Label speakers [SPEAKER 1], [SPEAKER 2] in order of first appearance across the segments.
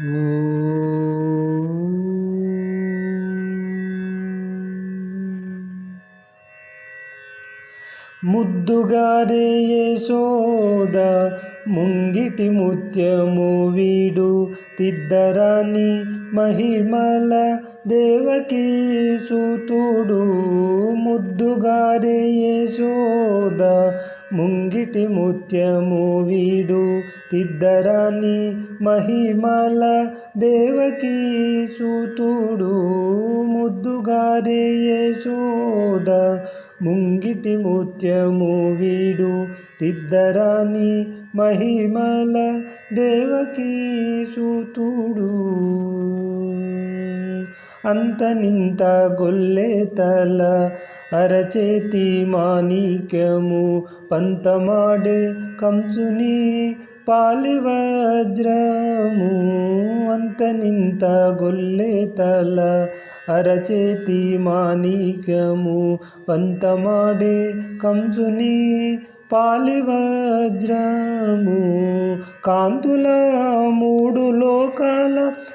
[SPEAKER 1] Ooh. ముద్దుగారే Yashoda ముంగిటి ముత్యము వీడు. తిద్దరాని మహిమల దేవకీ సూతుడు. ముద్దుగారే యశోద ముంగిటి ముత్యము వీడు. తిద్దరాని మహిమల దేవకీ సూతుడు. ముద్దుగారే యశోద ముంగిటి ముత్యము వీడు తిద్దరాని మహిమల దేవకీ సూతుడు. అంతనింత గొల్లెతల అరచేతి మాణిక్యము పంతమాడే కంచుని పాలివజ్రము అంతనింత గొల్లెతల అరచేతి మాణిక్యము పంతమాడే కంసుని పాలివజ్రము కాంతుల మూడు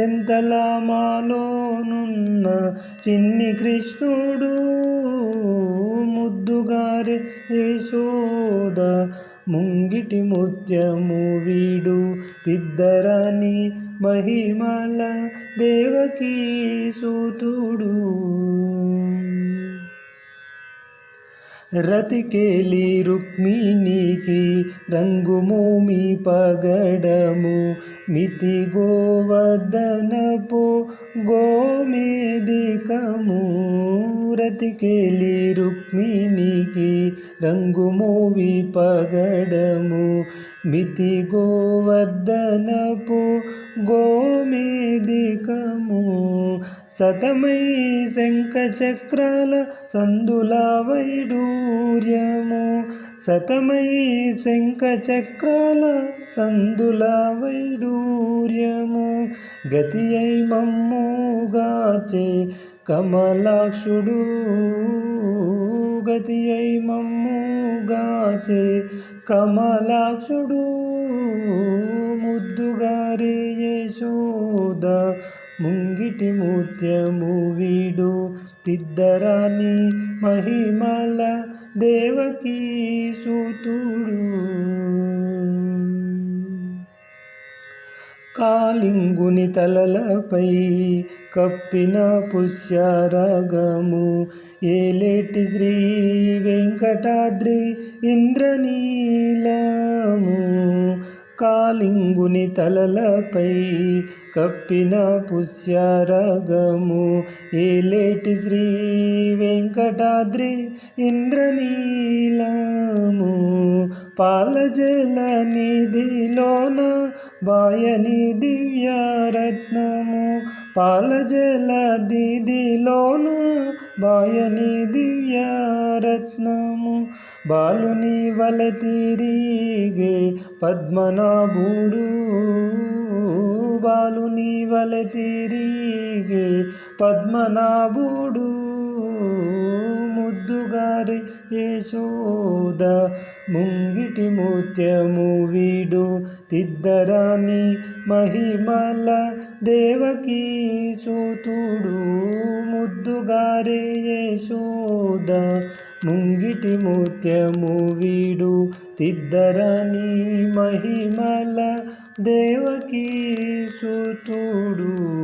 [SPEAKER 1] చింతల మాలోనున్న చిన్ని కృష్ణుడు ముద్దుగారే యశోద ముంగిటి ముత్యము వీడు తిద్దరాని మహిమల దేవకీ సూతుడు. రతికేలి రుక్మిణికి రంగుమోమి పగడము మితి గోవర్ధనపు గోమేదికము రతికేలి రుక్మిణికి రంగు రంగుమోవి పగడము. మితి గోవర్ధనపు గోమేదికము సతమై శంఖ చక్రాల సందుల వైడూర్యము. సతమై శంఖ చక్రాల సందుల వైడూర్యము. గతి అయి మమ్ముగాచే కమలాక్షుడు గతి అయి మమ్ముగాచే కమలాక్షుడు ముద్దుగారే యశోద ముంగిటి ముత్యము వీడు తిద్దరాని మహిమల దేవకీ సూతుడు. కాలింగుని తలలపై కప్పిన పుష్యారాగము. ఏలేటి శ్రీ వెంకటాద్రి ఇంద్రనీలము. కాలింగుని తలలపై కప్పిన పుష్యరగము. ఏలేటి శ్రీ వెంకటాద్రి ఇంద్రనీలము. పాలజల నిధిలోన బాయని దివ్యరత్నము. పాలజల దిధిలోన బాయని దివ్యారత్నము. బాలుని వల తిరిగే పద్మనాభుడు బాలుని వల తిరిగే పద్మనాభుడు. ముద్దుగారి యశోద ముంగిటి ముత్యము వీడు తిద్దరాని మహిమల దేవకీ సూతుడు. ముద్దుగారే యశోద ముంగిటి ముత్యము వీడు తిద్దరాని మహిమల దేవకీ సూతుడు.